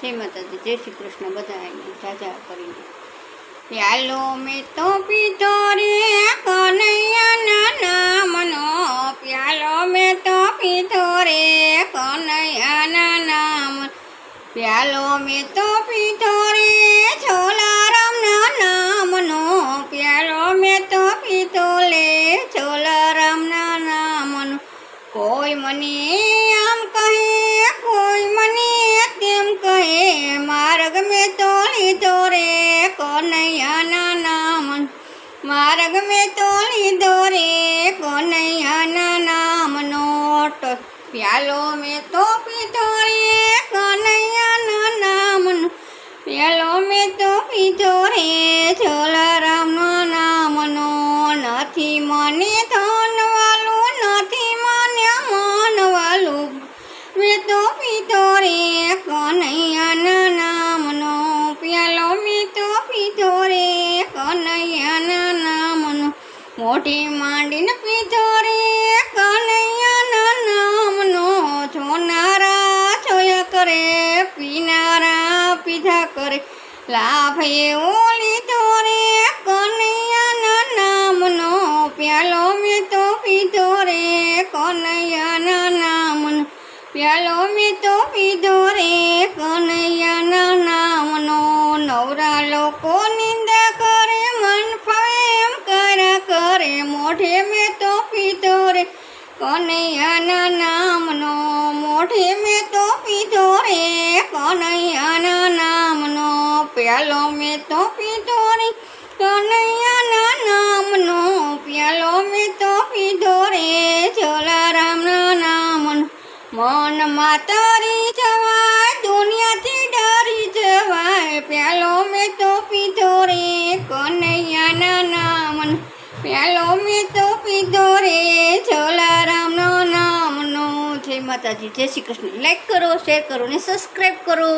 જય માતાજી, જય શ્રી કૃષ્ણ, બધા એને જાજા કરીને. પ્યાલો મેં તો પીધો રે કનૈયાના નામનો પ્યાલો મેં તો પીધો રે કનૈયાના નામ. પ્યાલો મેં તો પીધો રે છોલારામના નામનો પ્યાલો મેં તો પીધો લે છોલારામના નામનો કોઈ મને આમ કહે, કોઈ મને તેમ કહે. માર્ગ મેં તો લીધો રે કનૈયાના નામનો પ્યાલો મેં તો પીધો રે કનૈયાના નામનો પ્યાલો મેં તો પીધો રે જલારામનો નામનો નથી મને ધનવાલું મોઢી માંડીને પીધો કનૈયાના નામનો જોનારા જોયા કરે, પીનારા પીધા કરે. લાભ એવો લીધો રે, કનૈયાના નામનો પ્યાલો મેં તો પીધો રે, કનૈયાના નામનો પ્યાલો મેં તો પીધો રે, કનૈયાના નામનો નવરા લોકો કનૈયાના નામનો મોઢે મેં તો પીધો રે. કનૈયાના નામનો પ્યાલો મેં તો પીધો રે. કનૈયાના નામનો પ્યાલો મેં તો પીધો રે. જલારામના નામનો મનમાં તરી જવાય, દુનિયાથી ડરી જવાય. પ્યાલો મેં તો પીધો રે. કનૈયાના નામનો પ્યાલો મેં તો પીધો રે. જય માતાજી. જય શ્રી કૃષ્ણ. લાઈક કરો શેર કરો ને સબસ્ક્રાઈબ કરો.